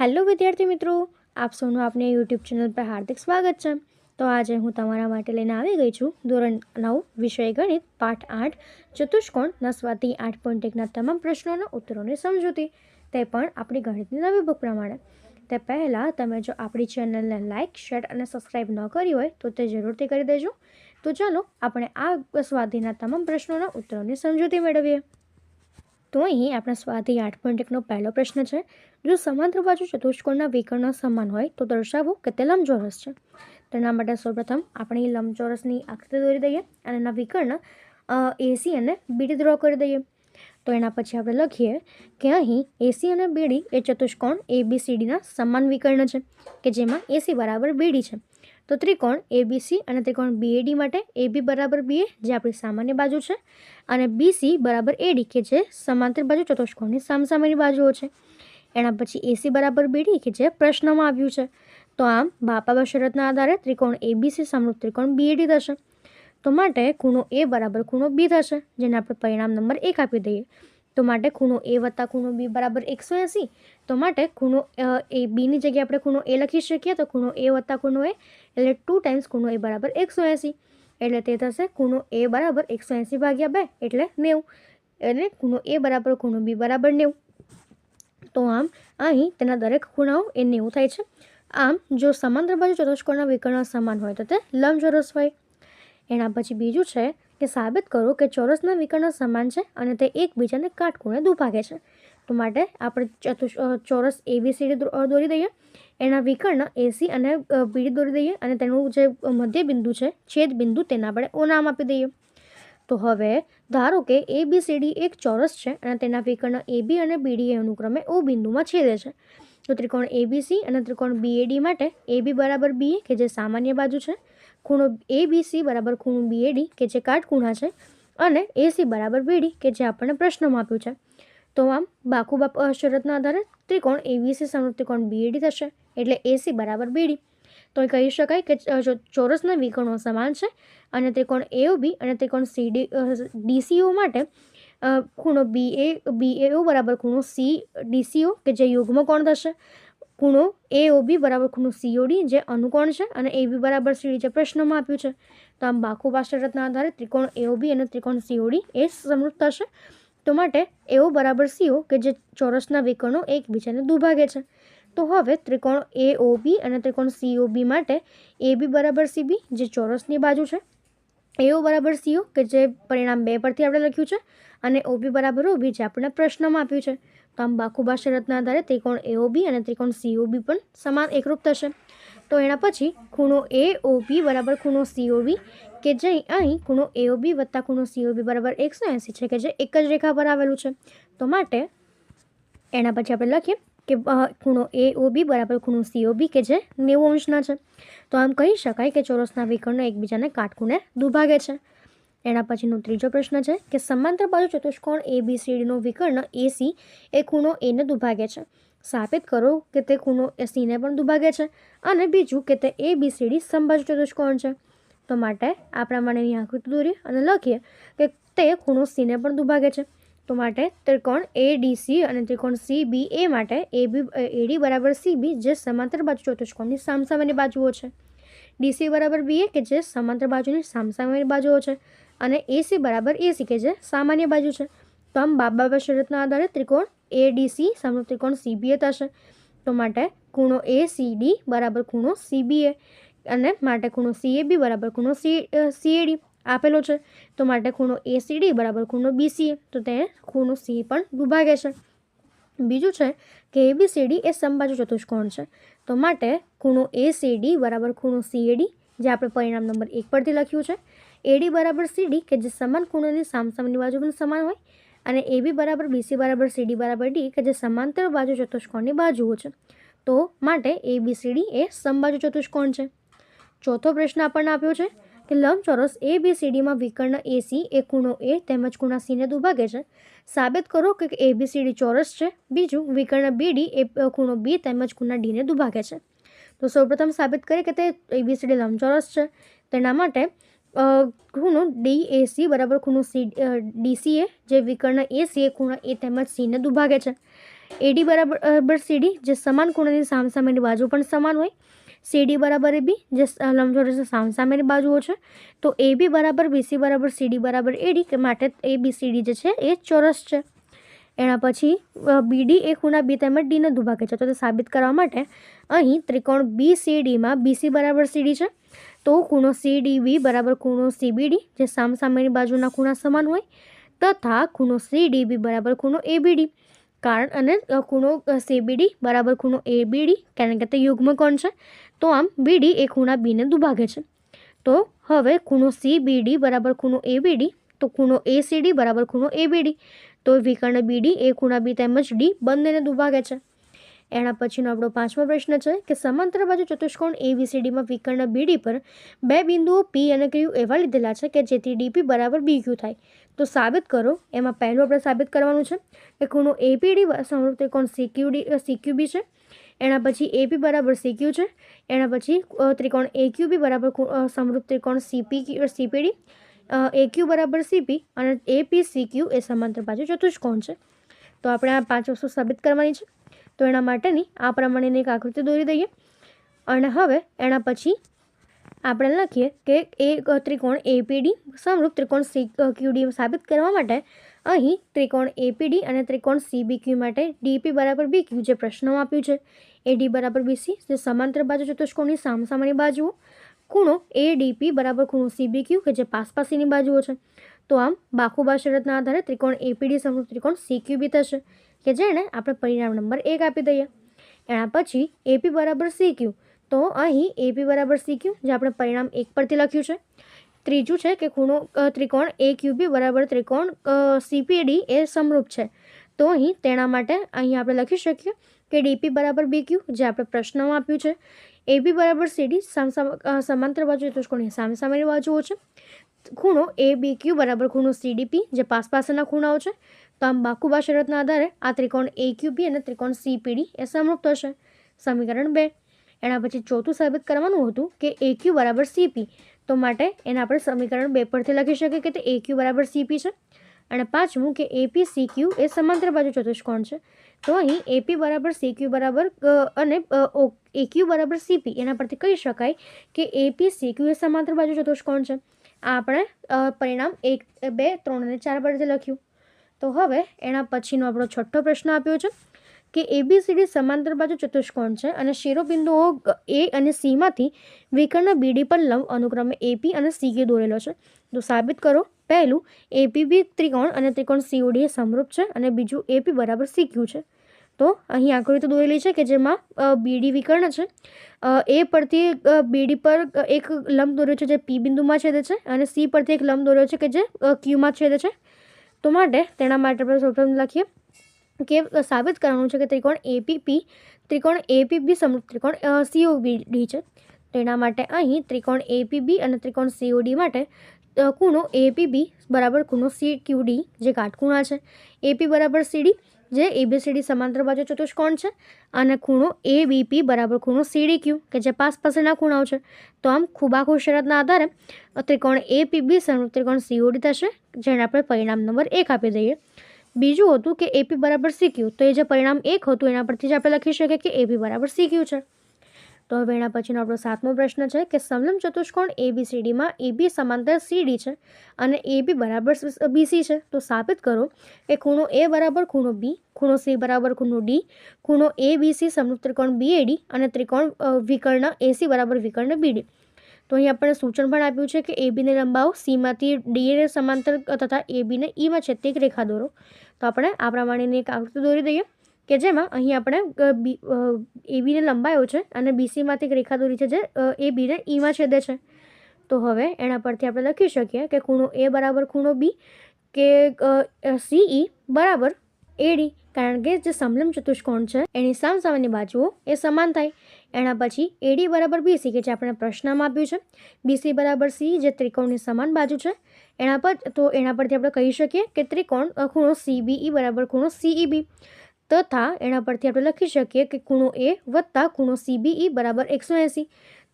Hello વિદ્યાર્થી મિત્રો, આપ સૌનું આપની યુટ્યુબ ચેનલ પર હાર્દિક સ્વાગત છે. તો આજે હું તમારા માટે લઈને આવી ગઈ છું ધોરણ નવ, વિષય ગણિત, પાઠ આઠ, ચતુષ્કોણ સ્વાતિ આઠ પોઈન્ટ એકના તમામ પ્રશ્નોના ઉત્તરોની સમજૂતી. તે પણ આપણી ગણિતની નવી બુક પ્રમાણે. તે પહેલાં તમે જો આપણી ચેનલને લાઇક શેર અને સબસ્ક્રાઈબ ન કરી હોય, તો તે જરૂરથી કરી દેજો. તો ચાલો આપણે આ સ્વાધીના તમામ પ્રશ્નોના ઉત્તરોની સમજૂતી મેળવીએ. તો અહીં આપણા સ્વાધ્યાય આઠ પોઈન્ટ એકનો પહેલો પ્રશ્ન છે. જો સમાંતર બાજુ ચતુષ્કોણના વિકર્ણ સમાન હોય, તો દર્શાવો કે તે લંબચોરસ છે. તેના માટે સૌપ્રથમ આપણે લંબચોરસની આકૃતિ દોરી દઈએ અને એના વિકર્ણ એસી અને બીડી ડ્રો કરી દઈએ. તો એના પછી આપણે લખીએ કે અહીં એસી અને બીડી એ ચતુષ્કોણ એ બી સીડીના સમાન વિકર્ણ છે, કે જેમાં એસી બરાબર બીડી છે. તો ત્રિકોણ એબીસી અને ત્રિકોણ બીએડી માટે એબી બરાબર બીએ જે આપણી સામાન્ય બાજુ છે, અને બીસી બરાબર એડી કે જે સમાંતર બાજુ ચતુષ્કોણની સામસામેની બાજુઓ છે. એના પછી એસી બરાબર બીડી કે જે પ્રશ્નમાં આવ્યું છે. તો આમ બાપા શરતના આધારે ત્રિકોણ એબીસી સમરૂપ ત્રિકોણ બીએડી થશે. તો માટે ખૂણો એ બરાબર ખૂણો બી થશે, જેને આપણે પરિણામ નંબર એક આપી દઈએ. તો માટે ખૂણો એ વત્તા ખૂણો બી બરાબર એકસો એંસી. તો માટે ખૂણો એ બીની જગ્યાએ આપણે ખૂણો એ લખી શકીએ, તો ખૂણો એ વત્તા ખૂણો એ એટલે ટુ ટાઈમ્સ ખૂણો એ બરાબર એકસો એંસી. એટલે તે થશે ખૂણો એ બરાબર એકસો એંસી ભાગ્યા બે એટલે નેવું. એટલે ખૂણો એ બરાબર ખૂણો બી બરાબર નેવું. તો આમ અહીં તેના દરેક ખૂણાઓ એ નેવું થાય છે. આમ જો સમાંતર બાજુ ચતુષ્કોણના વિકર્ણ સમાન હોય તો તે લંબચોરસ હોય. એના પછી બીજું છે કે સાબિત કરો કે ચોરસના વિકર્ણ સમાન છે અને તે એકબીજાને કાટખૂણે દુભાગે છે. તો માટે આપણે ચતુષ ચોરસ એબીસીડી દોરી દઈએ. એના વિકર્ણ એસી અને પીડી દોરી દઈએ અને તેનું જે મધ્ય બિંદુ છે, છેદ બિંદુ તેના આપણે ઓ નામ આપી દઈએ. તો હવે, ધારો કે એ બી સીડી એક ચોરસ છે અને તેના વિકર્ણ એબી અને બીડી અનુક્રમે ઓ બિંદુમાં છેદે છે. તો ત્રિકોણ એબીસી અને ત્રિકોણ બીએડી માટે એબી બરાબર બી કે જે સામાન્ય બાજુ છે, ખૂણો એ બી સી બરાબર ખૂણો બીએડી કે જે કાટખૂણા છે અને એસી બરાબર બીડી કે જે આપણને પ્રશ્નમાં આપ્યું છે. તો આમ બાકુબાપ શરતના આધારે ત્રિકોણ એબીસી સમૃદ્ધ ત્રિકોણ બીએડી થશે. એટલે એસી બરાબર બીડી તો કહી શકાય કે ચોરસના વિકર્ણો સમાન છે અને ત્રિકોણ એઓ બી અને ત્રિકોણ સીડી ડીસીઓ માટે ખૂણો બી એ બી એઓ બરાબર ખૂણો સી ડીસીઓ કે જે યુગ્મ કોણ થશે. ખૂણો એઓ બી બરાબર ખૂણો સીઓડી જે અનુકોણ છે અને એ બી બરાબર સીડી જે પ્રશ્નમાં આપ્યું છે. તો આમ બાકુ પાસ્ટરતના આધારે ત્રિકોણ એઓબી અને ત્રિકોણ સીઓડી એ સમૃદ્ધ થશે. તો માટે એઓ બરાબર સીઓ કે જે ચોરસના વિકર્ણો એકબીજાને દુભાગે છે. તો હવે ત્રિકોણ એ ઓબી અને ત્રિકોણ સીઓબી માટે એ બી બરાબર સીબી જે ચોરસની બાજુ છે એઓ બરાબર સીઓ કે જે પરિણામ બે પરથી આપણે લખ્યું છે અને ઓબી બરાબર ઓબી જે આપણને પ્રશ્નમાં આપ્યું છે તો આમ બાખુબા શરતના આધારે ત્રિકોણ એઓબી અને ત્રિકોણ સીઓબી પણ સમાન એકરૂપ થશે તો એના પછી ખૂણો એ ઓબી બરાબર ખૂણો સીઓબી કે જે અહીં ખૂણો એઓબી વત્તા ખૂણો સીઓબી બરાબર એકસો એંસી છે કે જે એક જ રેખા પર આવેલું છે તો માટે એના પછી આપણે લખીએ કે ખૂણો એ બી બરાબર ખૂણો સીઓબી કે જે નેવું અંશના છે. તો આમ કહી શકાય કે ચોરસના વિકર્ણો એકબીજાને કાટખૂણે દુભાગે છે. એના પછીનો ત્રીજો પ્રશ્ન છે કે સમાંતર બાજુ ચતુષ્કોણ એ બી સીડીનો વિકર્ણ એસી એ ખૂણો એને દુભાગે છે. સાબિત કરો કે તે ખૂણો એ સીને પણ દુભાગે છે. અને બીજું કે તે એ બી સીડી સમબાજુ ચતુષ્કોણ છે. તો માટે આ પ્રમાણેની આકૃતિ દોરીએ અને લખીએ કે તે ખૂણો સીને પણ દુભાગે છે. તો માટે ત્રિકોણ એ અને ત્રિકોણ સી માટે એ બી એડી બરાબર સીબી જે સમાંતર બાજુ ચતુષ્કોણની સામસામેની બાજુઓ છે. ડીસી બરાબર બી એ કે જે સમાંતર બાજુની સામસામેની બાજુઓ છે અને એસી બરાબર એસી કે જે સામાન્ય બાજુ છે. તો આમ બાબ શરતના આધારે ત્રિકોણ એ ડીસી સમરૂપ ત્રિકોણ સીબીએ થશે. તો માટે ખૂણો એ સીડી બરાબર ખૂણો સીબીએ અને માટે ખૂણો સીએબી બરાબર ખૂણો સી સીએડી આપેલો છે. તો માટે ખૂણો એસીડી બરાબર ખૂણો બીસીએ તો તે ખૂણો સી પણ દુભાગે છે. બીજું છે કે એબીસીડી એ સમબાજુ ચતુષ્કોણ છે. તો માટે ખૂણો એસીડી બરાબર ખૂણો સીએડી જે આપણે પરિણામ નંબર એક પરથી લખ્યું છે. એડી બરાબર સીડી કે જે સમાન ખૂણોની સામસામની બાજુ પણ સમાન હોય અને એબી બરાબર બીસી બરાબર સીડી બરાબર ડી કે જે સમાંતર બાજુ ચતુષ્કોણની બાજુઓ છે. તો માટે એ બી સીડી એ સમબાજુ ચતુષ્કોણ છે. ચોથો પ્રશ્ન આપણને આપ્યો છે કે લંબચોરસ એ બી સીડીમાં વિકર્ણ એસી એ ખૂણો એ તેમજ ખૂણા સીને દુભાગે છે. સાબિત કરો કે એ બી સીડી ચોરસ છે. બીજું, વિકર્ણ બીડી એ ખૂણો બી તેમજ ખૂણા ડીને દુભાગે છે. તો સૌપ્રથમ સાબિત કરીએ કે તે એબીસીડી લંબચોરસ છે. તેના માટે ખૂણો ડી એસી બરાબર ખૂણો સી ડીસીએ જે વિકર્ણ એ સી એ ખૂણો એ તેમજ સીને દુભાગે છે. એડી બરાબર સીડી જે સમાન ખૂણાની સામસામેની બાજુ પણ સમાન હોય. સીડી બરાબર એ બી, જે લંબચોરસ લંબચોરસની સામસામેની બાજુઓ છે, તો એ બી બરાબર, બીસી બરાબર, સીડી બરાબર એડી કે, માટે એ બી સીડી જે છે, એ ચોરસ છે. એના પછી બીડી એ ખૂણા બી તેમજ ડીને દુભાગે છે. તો તે સાબિત કરવા માટે અહીં ત્રિકોણ બી સી ડીમાં બીસી બરાબર સીડી છે. તો ખૂણો સી ડી બી બરાબર ખૂણો સીબીડી જે સામસામેની બાજુના ખૂણા સમાન હોય, તથા ખૂણો સી ડી બી બરાબર ખૂણો એબીડી કારણ અને ખૂણો સીબીડી બરાબર ખૂણો એ બીડી કારણ કે તે યુગ્મ કોણ છે, તો આમ બીડી એ ખૂણા બીને દુભાગે છે. તો હવે ખૂણો સીબીડી બરાબર ખૂણો બીડી તો ખૂણો સીડી બરાબર ખૂણો એ બીડી તો વિકર્ણ બીડી એ ખૂણા બી તેમજ ડી બંનેને દુભાગે છે. એના પછીનો આપણો પાંચમો પ્રશ્ન છે કે સમાંતર બાજુ ચતુષ્કોણ એબીસીડીમાં વિકર્ણ બીડી પર બે બિંદુઓ પી અને ક્યુ એવા લીધેલા છે કે જેથી ડીપી બરાબર બી ક્યુ થાય. તો સાબિત કરો, એમાં પહેલું આપણે સાબિત કરવાનું છે કે ખૂણો એપીડી સમૃદ્ધ ત્રિકોણ સીક્યુડી સીક્યુબી છે. એના પછી એપી બરાબર સીક્યુ છે. એના પછી ત્રિકોણ એક્યુબી બરાબર સમૃદ્ધ ત્રિકોણ સીપી સીપીડી એક્યુ બરાબર સીપી અને એપી સીક્યુ એ સમાંતર બાજુ ચતુષ્કોણ છે. તો આપણે આ પાંચ વસ્તુ સાબિત કરવાની છે. તો એના માટેની આ પ્રમાણેની એક આકૃતિ દોરી દઈએ. અને હવે એના પછી આપણે લખીએ કે એક ત્રિકોણ એપીડી સમરૂપ ત્રિકોણ સી ક્યુડી સાબિત કરવા માટે અહીં ત્રિકોણ એપીડી અને ત્રિકોણ સીબીક્યુ માટે ડીપી બરાબર બીક્યુ જે પ્રશ્નમાં આપ્યું છે. એ ડી બરાબર બીસી જે સમાંતર બાજુ ચતુષ્કોણની સામસામાની બાજુઓ. ખૂણો એ ડીપી બરાબર ખૂણો સીબીક્યુ કે જે પાસપાસીની બાજુઓ છે. તો આમ બાખુબા શરતના આધારે ત્રિકોણ એપીડી સમરૂપ ત્રિકોણ સીક્યુબી થશે. કે જેને આપણે પરિણામ નંબર એક આપી દઈએ. એના પછી એપી બરાબર સીક્યુ તો અહીં એપી બરાબર સીક્યુ જે આપણે પરિણામ એક પરથી લખ્યું છે. ત્રીજું છે કે ખૂણો ત્રિકોણ એ ક્યુબી બરાબર ત્રિકોણ સીપીડી એ સમરૂપ છે. તો અહીં તેના માટે અહીં આપણે લખી શકીએ કે ડીપી બરાબર બી ક્યુ, જે આપણે પ્રશ્નમાં આપ્યું છે. એબી બરાબર સીડી સમાંતર બાજુ ચતુષ્કોણની સામે સામેની બાજુઓ છે. ખૂણો એ બી ક્યુ બરાબર ખૂણો સીડીપી જે પાસ પાસેના ખૂણાઓ છે. તો આમ બાકુબા શરતના આધારે આ ત્રિકોણ એ ક્યુબી અને ત્રિકોણ સીપીડી એ સમરૂપ થશે સમીકરણ બે. એના પછી ચોથું સાબિત કરવાનું હતું કે એ ક્યુ બરાબર સીપી તો માટે એને આપણે સમીકરણ બે પરથી લખી શકીએ કે તે એ ક્યુ બરાબર સીપી છે. અને પાંચમું કે એપી સી ક્યુ એ સમાંતર બાજુ ચતુષ્કોણ છે. તો અહીં એપી બરાબર સી ક્યુ બરાબર અને એ ક્યુ બરાબર સીપી એના પરથી કહી શકાય કે એપી સી ક્યુ એ સમાંતર બાજુ ચતુષ્કોણ છે. આ આપણે પરિણામ એક, બે, ત્રણ અને ચાર પરથી લખ્યું. તો હવે એના પછીનો આપણો છઠ્ઠો પ્રશ્ન આપ્યો છે કે એબીસીડી સમાંતર બાજુ ચતુષ્કોણ છે અને શિરોબિંદુઓ એ અને સીમાંથી વિકર્ણ બીડી પર લંબ અનુક્રમે એપી અને સીકે દોરેલો છે. તો સાબિત કરો. પહેલું એપીબી ત્રિકોણ અને ત્રિકોણ સીઓડી એ સમરૂપ છે અને બીજું એપી બરાબર સીક્યુ છે. તો અહીં આકૃતિ દોરેલી છે કે જેમાં બીડી વિકર્ણ છે. એ પરથી બીડી પર એક લંબ દોર્યો છે જે પી બિંદુમાં છેદે છે અને સી પરથી એક લંબ દોર્યો છે કે જે ક્યુમાં છેદે છે. તો માટે તેના માટે આપણે સૌપ્રથમ લખીએ કે સાબિત કરવાનું છે કે ત્રિકોણ એપીપી ત્રિકોણ એપીબી સમરૂપ ત્રિકોણ સીઓબીડી છે. તેના માટે અહીં ત્રિકોણ એપીબી અને ત્રિકોણ સીઓડી માટે ખૂણો એપીબી બરાબર ખૂણો સી ક્યુડી જે કાટખૂણા છે. એપી બરાબર સીડી જે એબીસીડી સમાંતર બાજુ ચતુષ્કોણ છે અને ખૂણો એ બીપી બરાબર ખૂણો સીડી ક્યુ કે જે પાસ પાસેના ખૂણાઓ છે. તો આમ ખૂબાખૂ શરતના આધારે ત્રિકોણ એપીબી સમરૂપ ત્રિકોણ સીઓડી થશે, જેને આપણે પરિણામ નંબર એક આપી દઈએ. બીજું હતું કે એપી બરાબર સીક્યુ તો એ જે પરિણામ એક હતું એના પરથી જ આપણે લખી શકીએ કે એપી બરાબર સીક્યુ છે. તો હવે એના પછીનો આપણો સાતમો પ્રશ્ન છે કે સમલમ ચતુષ્કોણ એબીસીડીમાં એબી સમાંતર સીડી છે અને એબી બરાબર બીસી છે. તો સાબિત કરો કે ખૂણો એ બરાબર ખૂણો બી ખૂણો સી બરાબર ખૂણો ડી ખૂણો એ બીસી સમરૂપ ત્રિકોણ બીએડી અને ત્રિકોણ વિકર્ણ એસી બરાબર વિકર્ણ બીડી તો અહીં આપણને સૂચન પણ આપ્યું છે કે એબીને લંબાવો સીમાંથી ડીએને સમાંતર તથા એબીને ઈમાં છેદતી એક રેખા દોરો. તો આપણે આ પ્રમાણેની એક આકૃતિ દોરી દઈએ. કે જેમાં અહીં આપણે એ બીને લંબાયો છે અને બીસીમાંથી એક રેખા દોરી છે જે એ બીને ઈમાં છેદે છે. તો હવે એના પરથી આપણે લખી શકીએ કે ખૂણો એ બરાબર ખૂણો બી કે સીઈ બરાબર એડી કારણ કે જે સમલમ ચતુષ્કોણ છે, એની સામસામેની બાજુઓ એ સમાન થાય. એના પછી એડી બરાબર બીસી કે જે આપણે પ્રશ્નમાં આપ્યું છે બીસી બરાબર સી જે ત્રિકોણની સમાન બાજુ છે. એના પર, તો એના પરથી આપણે કહી શકીએ કે ત્રિકોણ ખૂણો સીબીઈ બરાબર ખૂણો સીઈબી તથા એના પરથી આપણે લખી શકીએ કે ખૂણો એ વત્તા ખૂણો સીબીઈ બરાબર એકસો એંસી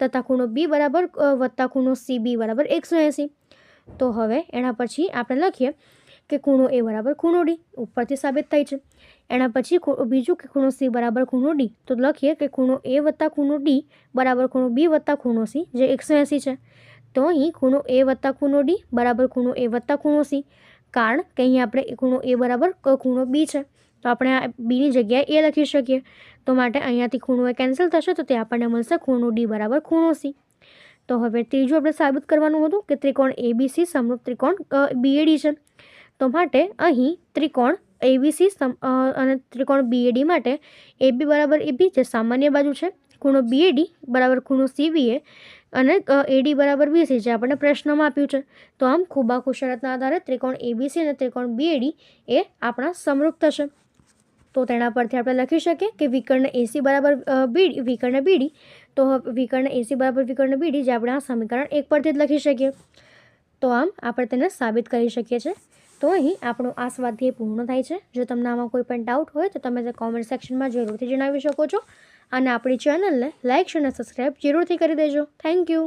તથા ખૂણો બી બરાબર વત્તા ખૂણો સીબી બરાબર એકસો એંસી. તો હવે એના પછી આપણે લખીએ કે ખૂણો એ બરાબર ખૂણો ડી, ઉપરથી સાબિત થાય છે. એના પછી બીજું કે ખૂણો સી બરાબર ખૂણો ડી, તો લખીએ કે ખૂણો એ વત્તા ખૂણો ડી બરાબર ખૂણો બી વત્તા ખૂણો સી જે એકસો એંસી છે. તો અહીં ખૂણો એ વત્તા ખૂણો ડી બરાબર ખૂણો એ વત્તા ખૂણો સી. કારણ કે અહીં આપણે ખૂણો એ બરાબર ખૂણો બી છે. તો આપણે આ બીની જગ્યાએ એ લખી શકીએ. તો માટે અહીંયાથી ખૂણો એ કેન્સલ થશે તો તે આપણને મળશે ખૂણો ડી બરાબર ખૂણો સી તો હવે ત્રીજું આપણે સાબિત કરવાનું હતું કે ત્રિકોણ એબીસી સમરૂપ ત્રિકોણ બીએડી છે. તો માટે અહીં ત્રિકોણ એબીસી અને ત્રિકોણ બીએડી માટે એબી બરાબર એબી જે સામાન્ય બાજુ છે, ખૂણો બીએડી બરાબર ખૂણો સીબીએ અને એડી બરાબર બીસી જે આપણને પ્રશ્નમાં આપ્યું છે. તો આમ ખૂબાખૂ શરતના આધારે ત્રિકોણ એબીસી અને ત્રિકોણ બીએડી એ આપણા સમરૂપ થશે. તો તેના પરથી આપણે લખી શકીએ કે વિકર્ણ એસી બરાબર બીડી વિકર્ણ બીડી તો વિકર્ણ એસી બરાબર, વિકર્ણ બીડી જે આપણે આ સમીકરણ એક પરથી જ લખી શકીએ. તો આમ આપણે તેને સાબિત કરી શકીએ છીએ. તો અહીં આપણો આ સ્વાધ્યાય પૂર્ણ થાય છે. જો તમને આમાં કોઈ પણ ડાઉટ હોય તો તમે તે કોમેન્ટ સેક્શનમાં જરૂરથી જણાવી શકો છો. અને આપણી ચેનલને લાઇક અને સબસ્ક્રાઈબ જરૂરથી કરી દેજો. Thank you